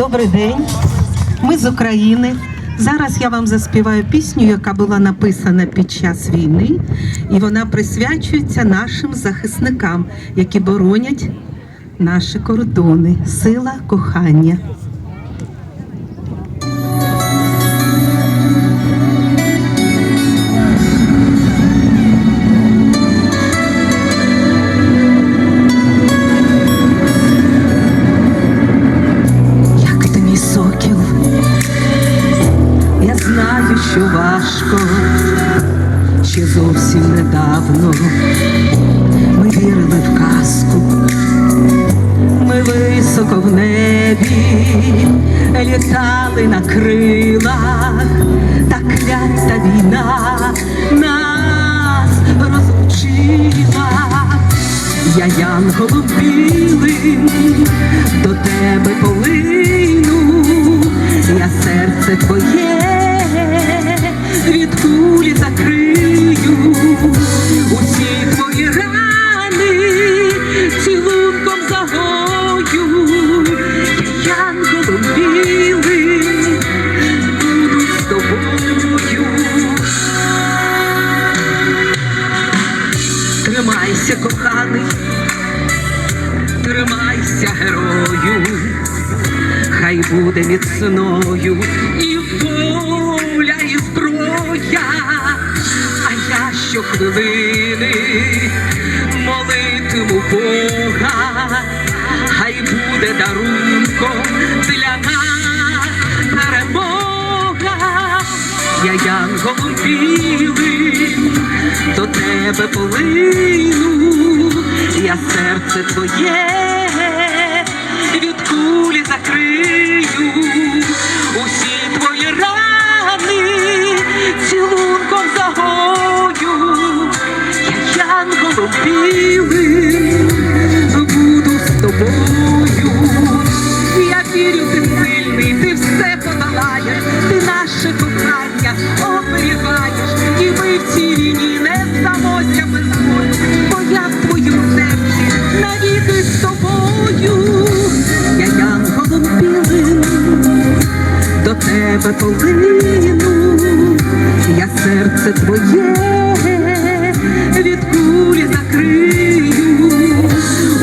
Добрий день. Ми з України. Зараз я вам заспіваю пісню, яка була написана під час війни, і вона присвячується нашим захисникам, які боронять наші кордони. Сила кохання. Що важко, ще зовсім недавно ми вірили в казку, ми високо в небі літали на крилах, та клята війна нас розлучила. Я янголом білим до тебе полину, тримайся, герою, хай буде міцною і воля, і зброя, а я щохвилини молитиму Бога, хай буде дарунком для нас перемога. Я янголом білим до тебе полину, я серце твоє від кулі закрию, усі твої рани цілунком загою, я янголом білим буду з тобою. Я вірю, ти сильний, ти все подолаєш, ти наше кохання оберігаєш, і ми в цій війні не здамося тебе я серце твоє від кулі закрию,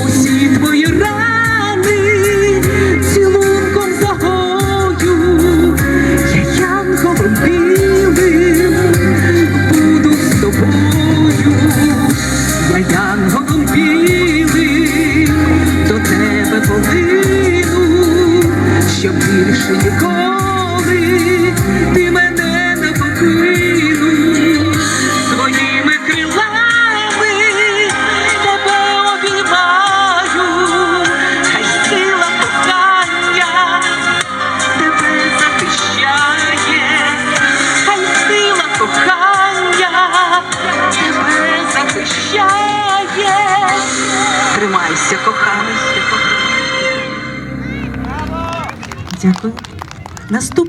усі твої рани цілунком загою, я янголом білим буду з тобою, я янголом білим до тебе полину, щоб більше ніколи Тримайся, коханий. Дякую. Наступний.